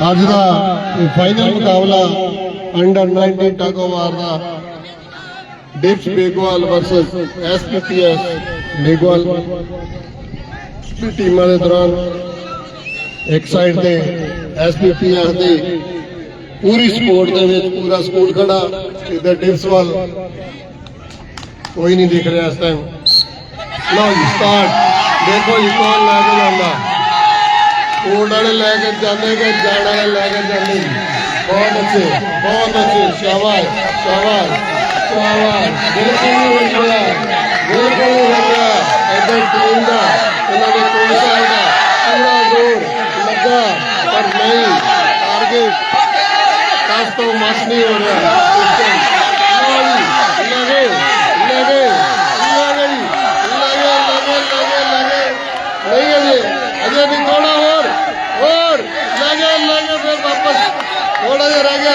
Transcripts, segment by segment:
ਅੱਜ ਦਾ ਫਾਈਨਲ ਮੁਕਾਬਲਾ ਅੰਡਰ 19 ਟਗ ਵਾਰ ਦਾ DIPS Begwal versus SPPS Begwal ਦੀ ਟੀਮਾਂ ਦੇ ਦੌਰਾਨ ਇੱਕ ਸਾਈਡ ਤੇ ਐਸਪੀਪੀਐਸ ਦੀ ਪੂਰੀ ਸਪੋਰਟ ਦੇ ਵਿੱਚ ਪੂਰਾ ਸਕੂਲ ਖੜਾ, ਇਧਰ ਡਿਪਸ ਵੱਲ। ਕੋਈ ਨਹੀਂ ਦਿਖ ਰਿਹਾ ਇਸ ਟਾਈਮ ਲਓ ਜੀ ਸਟਾਰਟ ਦੇਖੋ ਜੀ ਕੌਣ ਲੈ ਜਾਂਦਾ। ਕੋਡ ਵਾਲੇ ਲੈ ਕੇ ਜਾਂਦੇ ਕਿ ਜਾਣ ਵਾਲੇ ਲੈ ਕੇ ਜਾਂਦੇ ਜੀ। ਬਹੁਤ ਅੱਛੇ ਬਹੁਤ ਅੱਛੇ ਸ਼ਾਬਾਸ਼ ਸ਼ਾਬਾਸ਼ ਸ਼ਾਬਾਸ਼ ਬਿਲਕੁਲ ਨਹੀਂ ਹੋ ਗਿਆ ਬਿਲਕੁਲ ਨਹੀਂ ਹੋ ਗਿਆ ਇੱਧਰ ਟੀਮ ਦਾ ਇਹਨਾਂ ਦੇ ਕੋਚ ਸਾਹਿਬ ਦਾ ਪੂਰਾ ਜ਼ੋਰ ਲੱਗਾ ਪਰ ਨਹੀਂ ਟਾਰਗੇਟ ਕਸ ਤੋਂ ਮਸ ਨਹੀਂ ਹੋ ਰਿਹਾ ਲਓ ਜੀ, ਲਗੇ ਲਗੇ ਲਗੇ ਜੀ, ਲਗੇ ਲਗੇ ਲਗੇ ਲਗੇ ਨਹੀਂ ਅਜੇ ਅਜੇ ਵੀ ਥੋੜਾ ਹੋਰ ਹੋਰ ਲਗੇ ਲਗੇ ਫਿਰ ਵਾਪਸ ਥੋੜਾ ਜਿਹਾ ਰਹਿ ਗਿਆ।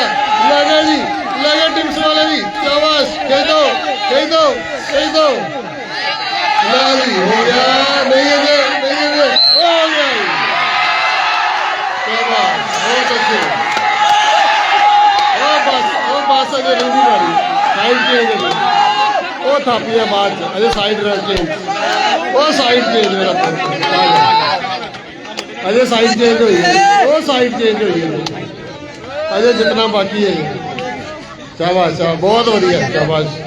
ਲਗੇ ਜੀ। ਲਗੇ ਟੀਮਸ ਵਾਲੇ ਵੀ ਸ਼ਾਬਾਸ਼। ਕਹਿ ਦੋ। ਕਹਿ ਦੋ। ਕਹਿ ਦੋ। ਲੈ ਜੀ। ਹੋ ਗਿਆ। ਨਹੀਂ ਅਜੇ ਨਹੀਂ ਅਜੇ ਹੋ ਗਿਆ ਸ਼ਾਬਾਸ਼। ਬਹੁਤ ਅੱਛੇ। ਉਹ ਬਸ ਉਹ ਬਸ ਅਜੇ ਨਹੀਂ ਮਾਰੀ ਸਾਈਡ ਚੇਂਜ ਹੋ ਉਹ ਥਾਪੀ ਹੈ ਬਾਅਦ ਚ। ਅਜੇ ਸਾਈਡ ਰਹਿ ਚੇਂਜ ਉਹ ਸਾਈਡ ਚੇਂਜ ਮੇਰਾ ਅਜੇ ਸਾਈਡ ਚੇਂਜ ਹੋਈ ਉਹ ਸਾਈਡ ਚੇਂਜ ਹੋਈ ਅਜੇ ਜਿੰਨਾ ਬਾਕੀ ਹੈ ਸ਼ਾਬਾਸ਼ ਸ਼ਾਬਾਸ਼ ਬਹੁਤ ਵਧੀਆ ਸ਼ਾਬਾਸ਼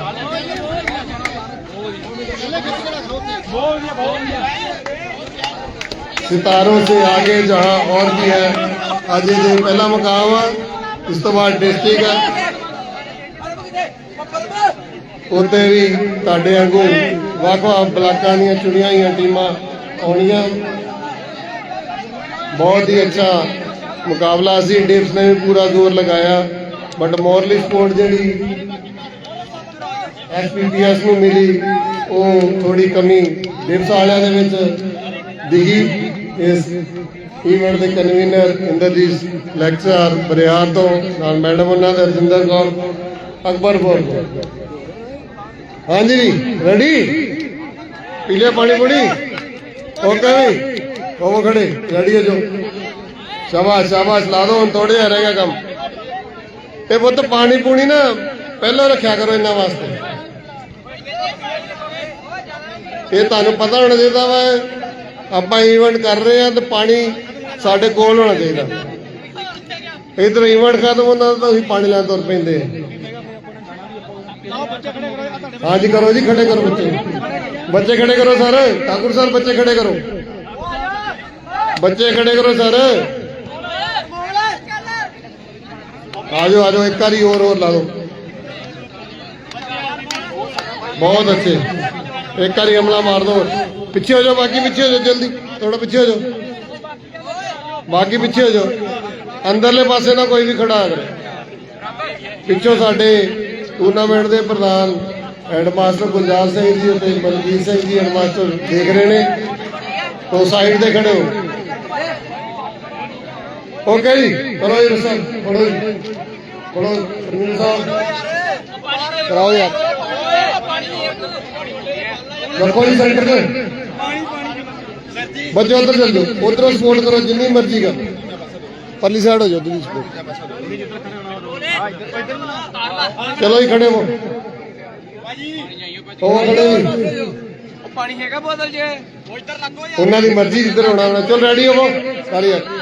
सितारों से आगे जहां और भी है अजय ਦੇ ਪਹਿਲਾ ਮੁਕਾਮ ਆ ਇਸ ਤੋਂ ਬਾਅਦ ਡਿਸਟ੍ਰਿਕਟ ਹੈ ਉੱਤੇ ਵੀ ਤੁਹਾਡੇ ਵਾਂਗੂ ਵੱਖ-ਵੱਖ ਬਲਾਕਾਂ ਦੀਆਂ ਚੁਣੀਆਂ ਹੋਈਆਂ ਟੀਮਾਂ ਆਉਣੀਆਂ ਬਹੁਤ ਹੀ ਅੱਛਾ ਮੁਕਾਬਲਾ ਸੀ ਡਿਪਸ ਨੇ ਵੀ ਪੂਰਾ ਜ਼ੋਰ ਲਗਾਇਆ ਬਟ ਮੋਰਲੀ ਸਪੋਰਟ ਜਿਹੜੀ ਐਸਪੀਪੀਐਸ ਨੂੰ ਮਿਲੀ, ਉਹ ਥੋੜੀ ਕਮੀ ਡਿਪਸ ਵਾਲਿਆਂ ਦੇ ਵਿੱਚ ਦਿਖੀ। ਇਸ ਇਵੈਂਟ ਦੇ ਕਨਵੀਨਰ ਇੰਦਰਜੀਤ ਲੈਕਚਰ ਬਰਿਆਰ ਤੋਂ, ਨਾਲ ਮੈਡਮ ਉਹਨਾਂ ਦੇ ਰਜਿੰਦਰ ਕੌਰ ਅਕਬਰਪੁਰ ਹਾਂਜੀ ਰੈਡੀ ਪੀਲੇ ਪਾਣੀ ਪੁਣੀ ਓਕੇ ਵੀ ਹੋਵੋ ਖੜੇ ਰੈਡੀ ਹੋ ਜਾਓ। ਸ਼ਾਬਾਸ਼ ਸ਼ਾਬਾਸ਼, ਲਾ ਦੋ, ਹੁਣ ਥੋੜੇ ਜਿਹਾ ਰਹੇਗਾ ਕੰਮ। ਤੇ ਪੁੱਤ, ਪਾਣੀ ਪੂਣੀ ਨਾ ਪਹਿਲਾਂ ਰੱਖਿਆ ਕਰੋ ਇਹਨਾਂ ਵਾਸਤੇ। ਇਹ ਤੁਹਾਨੂੰ ਪਤਾ ਹੋਣਾ ਚਾਹੀਦਾ ਵਾ, ਆਪਾਂ ਇਵੈਂਟ ਕਰ ਰਹੇ ਆ ਤੇ ਪਾਣੀ ਸਾਡੇ ਕੋਲ ਹੋਣਾ ਚਾਹੀਦਾ। ਇਧਰ ਇਵੈਂਟ ਖਤਮ ਹੁੰਦਾ ਤਾਂ ਅਸੀਂ ਪਾਣੀ ਲੈਣ ਤੁਰ ਪੈਂਦੇ ਹਾਂਜੀ, ਕਰੋ ਜੀ, ਖੜੇ ਕਰੋ ਬੱਚੇ। ਬੱਚੇ ਖੜੇ ਕਰੋ, ਸਰ। ਠਾਕੁਰ ਸਰ, ਬੱਚੇ ਖੜੇ ਕਰੋ। ਬੱਚੇ ਖੜੇ ਕਰੋ, ਸਰ। ਆਜੋ ਆਜੋ, ਇੱਕ ਵਾਰੀ ਹੋਰ ਹੋਰ ਲਾ ਦਿਓ ਬਹੁਤ ਅੱਛੇ। ਇੱਕ ਵਾਰੀ ਹਮਲਾ ਮਾਰ ਦਿਓ ਪਿੱਛੇ ਹੋ ਜਾਓ, ਬਾਕੀ ਪਿੱਛੇ ਹੋ ਜਾਓ, ਜਲਦੀ। ਥੋੜਾ ਪਿੱਛੇ ਹੋ ਜਾਓ। ਬਾਕੀ ਪਿੱਛੇ ਹੋ ਜਾਓ। ਅੰਦਰਲੇ ਪਾਸੇ ਨਾ ਕੋਈ ਵੀ ਖੜਾ ਕਰੇ ਪਿੱਛੋਂ ਸਾਡੇ ਟੂਰਨਾਮੈਂਟ ਦੇ ਪ੍ਰਧਾਨ ਹੈਡਮਾਸਟਰ ਗੁਲਜ਼ਾਰ ਸਿੰਘ ਜੀ ਅਤੇ ਮਨਜੀਤ ਸਿੰਘ ਜੀ ਹੈਡਮਾਸਟਰ ਦੇਖ ਰਹੇ ਨੇ। ਤੋਂ ਸਾਈਡ ਤੇ ਖੜੇ ਹੋ। ਓਕੇ ਜੀ ਕਰੋ ਜੀ ਰਸਮ ਪੜੋ ਜੀ ਪੜੋ ਪ੍ਰਵੀਨ ਸਾਹਿਬ ਕਰਾਓ ਯਾਰ ਰੱਖੋ ਜੀ ਸੈਂਟਰ ਤੇ ਬੱਚੇ ਉਧਰ ਚੱਲ ਜਾਓ ਉਧਰੋਂ ਸਪੋਰਟ ਕਰੋ ਜਿੰਨੀ ਮਰਜ਼ੀ ਕਰ ਪਰਲੀ ਸਾਈਡ ਹੋ ਜਾਓ ਦੂਜੀ ਸਪੋਰਟ ਚਲੋ ਜੀ ਖੜੇ ਹੋ ਹੋ ਖੜੇ ਪਾਣੀ ਹੈਗਾ ਬੋਤਲ 'ਚ ਉਹ ਇੱਧਰ ਲੱਗੋ ਯਾਰ ਉਹਨਾਂ ਦੀ ਮਰਜ਼ੀ ਜਿੱਧਰ ਹੋਣਾ ਹੋਣਾ ਚਲ ਰੈਡੀ ਹੋਵੋ ਸਾਰੇ ਯਾਰ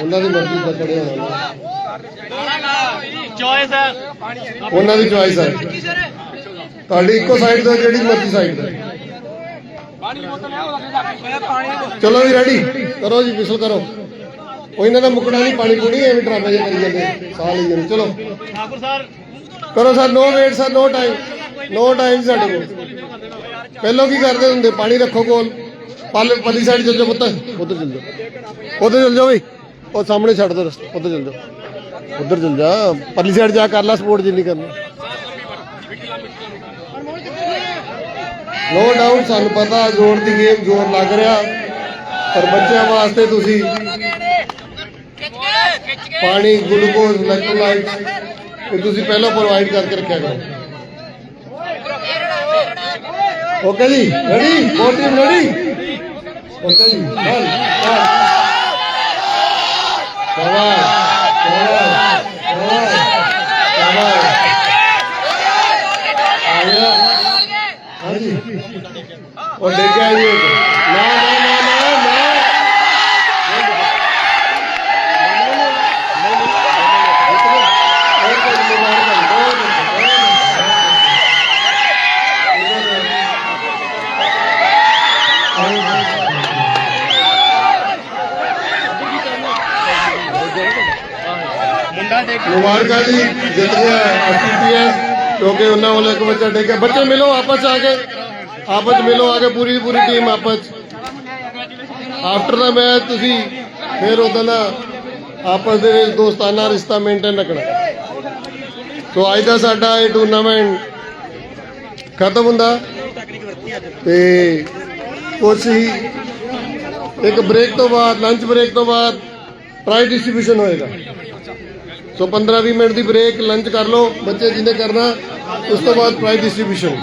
ਉਹਨਾਂ ਦੀ ਮਰਜ਼ੀ ਦਾ ਖੜੇ ਹੋਣਾ। ਚੋਇਸ ਹੈ ਉਹਨਾਂ ਦੀ ਚੁਆਇਸ ਹੈ ਤੁਹਾਡੀ ਇੱਕੋ ਸਾਈਡ ਤੋਂ ਜਿਹੜੀ ਮਰਜ਼ੀ ਸਾਈਡ ਤੋਂ ਪਾਣੀ ਦੀ। ਚਲੋ ਜੀ ਰੈਡੀ ਕਰੋ ਜੀ ਵਿਸਲ ਕਰੋ। ਉਹ ਇਹਨਾਂ ਦਾ ਮੁਕਣਾ ਨਹੀਂ ਪਾਣੀ ਪੂਣੀ ਐਵੇਂ ਡਰਾਮੇ ਜਿਹੇ ਕਰੀ ਜਾਂਦੇ ਸਾਹ ਲਈ ਜਾਂਦੇ ਚਲੋ। ਠਾਕੁਰ ਸਰ। ਕਰੋ sir no wait sir no time no time ਸਾਡੇ ਕੋਲ। ਪਹਿਲਾਂ ਕੀ ਕਰਦੇ ਹੁੰਦੇ? ਪਾਣੀ ਰੱਖੋ ਕੋਲ। ਪੱਲ ਪੱਲੀ ਸਾਈਡ ਚੱਲ ਜਾਓ ਪੁੱਤ। ਉਧਰ ਚੱਲ ਜਾਓ। ਉਧਰ ਚੱਲ ਜਾਓ ਬਈ। ਉਹ ਸਾਹਮਣੇ ਛੱਡ ਦੋ ਰਸਤਾ। ਉਧਰ ਚੱਲ ਜਾਓ। ਉਧਰ ਚੱਲ ਜਾ। ਪੱਲੀ ਸਾਈਡ ਜਾ ਕਰ ਲੈ ਸਪੋਰਟ ਜਿੰਨੀ ਕਰਨੀ। ਨੋ ਡਾਊਟ ਸਾਨੂੰ ਪਤਾ ਜ਼ੋਰ ਦੀ ਗੇਮ ਜ਼ੋਰ ਲੱਗ ਰਿਹਾ। ਪਰ ਬੱਚਿਆਂ ਵਾਸਤੇ ਤੁਸੀਂ ਪਾਣੀ ਗਲੂਕੋਜ਼ ਇਲੈਕਟ੍ਰੋਲਾਈਟ ਇਹ ਤੁਸੀਂ ਪਹਿਲਾਂ ਪ੍ਰੋਵਾਈਡ ਕਰਕੇ ਰੱਖਿਆ ਕਰੋ। ਓਕੇ ਜੀ? ਰੈਡੀ ਫੋਰ ਟੀਮ ਰੈਡੀ ওটাই বল সবাই ও ডেকে আইয়ে ਮੁਬਾਰਕਾਂ ਜੀ, ਜਿੱਤ ਗਿਆ ਐਸਪੀਐਸ ਕਿਉਂਕਿ ਉਹਨਾਂ ਵੱਲੋਂ ਇੱਕ ਬੱਚਾ ਡੇਗਾ ਬੱਚੇ ਮਿਲੋ ਆਪਸ ਆ ਕੇ, ਆਪਸ ਮਿਲੋ ਆ ਕੇ ਪੂਰੀ ਪੂਰੀ ਟੀਮ ਆਪਸ। ਆਫਟਰ ਦਾ ਮੈਚ ਤੁਸੀਂ ਫਿਰ ਉਦੋਂ ਦਾ ਆਪਸ ਦੇ ਵਿੱਚ ਦੋਸਤਾਨਾ ਰਿਸ਼ਤਾ ਮੇਨਟੇਨ ਰੱਖਣਾ। ਸੋ ਅੱਜ ਦਾ ਸਾਡਾ ਇਹ ਟੂਰਨਾਮੈਂਟ ਖਤਮ ਹੁੰਦਾ। ਤੇ ਕੁਛ ਹੀ, ਇੱਕ ਬ੍ਰੇਕ ਤੋਂ ਬਾਅਦ ਲੰਚ ਬ੍ਰੇਕ ਤੋਂ ਬਾਅਦ ਪ੍ਰਾਈਜ਼ ਡਿਸਟ੍ਰੀਬਿਊਸ਼ਨ ਹੋਏਗਾ। ਸੋ 15 20 ਮਿੰਟ ਦੀ ਬ੍ਰੇਕ ਲੰਚ ਕਰ ਲਓ, ਬੱਚੇ ਜਿਹਨੇ ਕਰਨਾ, ਉਸ ਤੋਂ ਬਾਅਦ ਪ੍ਰਾਈਜ਼ ਡਿਸਟ੍ਰੀਬਿਊਸ਼ਨ